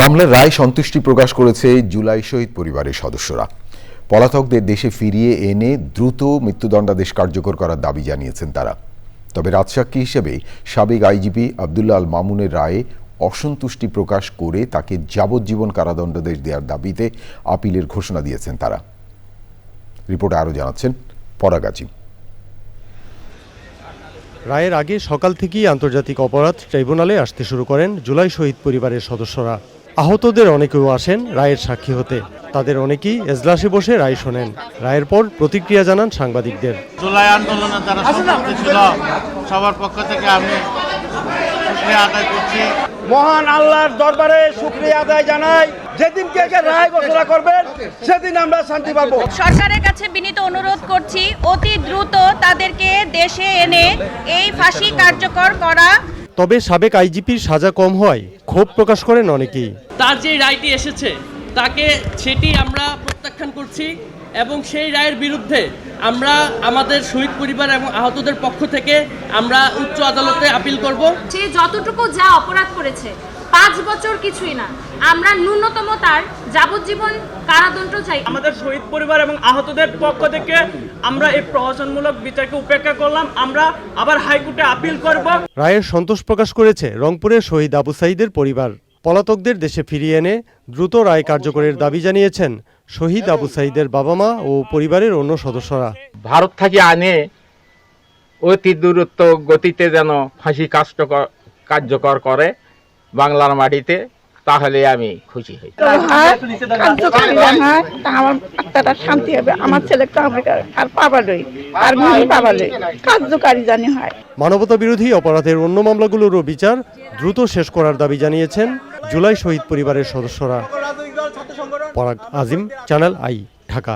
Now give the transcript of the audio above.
মামলার রায় সন্তুষ্টি প্রকাশ করেছে জুলাই শহীদ পরিবারের সদস্যরা। পলাতকদের দেশে ফিরিয়ে এনে দ্রুত মৃত্যুদণ্ডাদেশ কার্যকর করার দাবি জানিয়েছেন তারা। তবে রাজসাক্ষী হিসেবে সাবেক আইজিপি আবদুল্লাহ আল মামুনের রায়ে অসন্তুষ্টি প্রকাশ করে তাকে যাবজ্জীবন কারাদণ্ডাদেশ দেওয়ার দাবিতে আপিলের ঘোষণা দিয়েছেন তারা। রিপোর্টে আরও জানাচ্ছেন পরাগাজী রায়ের আগে সকাল থেকেই আন্তর্জাতিক অপরাধ ট্রাইব্যুনালে আসতে শুরু করেন জুলাই শহীদ পরিবারের সদস্যরা। আহতদের অনেকেও আসেন রায়ের সাক্ষী হতে। তাদের অনেকেই এজলাসে বসে রায় শোনেন। রায়ের পর প্রতিক্রিয়া জানান সাংবাদিকদের। জুলাই আন্দোলনে যারা সম্পৃক্ত ছিল সবার পক্ষ থেকে আমি শুক্রিয়া আদায় করছি। মহান আল্লাহর দরবারে শুক্রিয়া আদায় জানাই। যেদিনকে একে রায় ঘোষণা করবেন সেদিন আমরা শান্তি পাবো। সরকারের কাছে বিনীত অনুরোধ করছি অতি দ্রুত তাদেরকে দেশে এনে এই ফাঁসি কার্যকর করা তবে সাবেক আইজিপির সাজা কম হয় ক্ষোভ প্রকাশ করেন অনেকেই। তার যে রায়টি এসেছে তাকে সেটি আমরা প্রত্যাখ্যান করছি এবং সেই রায়ের বিরুদ্ধে আমরা আমাদের শহীদ পরিবার এবং আহতদের পক্ষ থেকে আমরা উচ্চ আদালতে আপিল করব। সে যতটুকু যা অপরাধ করেছে পাঁচ বছর কিছুই না। আমরা ন্যূনতম তার যাবজ্জীবন কারাদণ্ড চাই। আমাদের শহীদ পরিবার এবং আহতদের পক্ষ থেকে আমরা এই প্রহসনমূলক বিচারকে উপেক্ষা করলাম। আমরা আবার হাইকোর্টে আপিল করব। রায়ের সন্তোষ প্রকাশ করেছে রংপুরের শহীদ আবু সাইদের পরিবার। পলাতকদের দেশে ফিরিয়ে এনে দ্রুত রায় কার্যকরের দাবি জানিয়েছেন শহীদ আবু সাইদের বাবা মা ও পরিবারের অন্য সদস্যরা। ভারত থেকে আনে অতি দূরত্ব গতিতে যেন ফাঁসি কার্যকর কার্যকর করে। বাংলার মাটিতে তাহলে আমি খুশি হই। তা আমার শান্তি হবে আমার ছেলেকে আমি আর পাবালই আর মেয়ে পাবালই কার্যকারী জানি হয়। মানবতা বিরোধী অপরাধের অন্য মামলাগুলোরও বিচার দ্রুত শেষ করার দাবি জানিয়েছেন জুলাই শহীদ পরিবারের সদস্যরা। পরাগ আজিম চ্যানেল আই ঢাকা।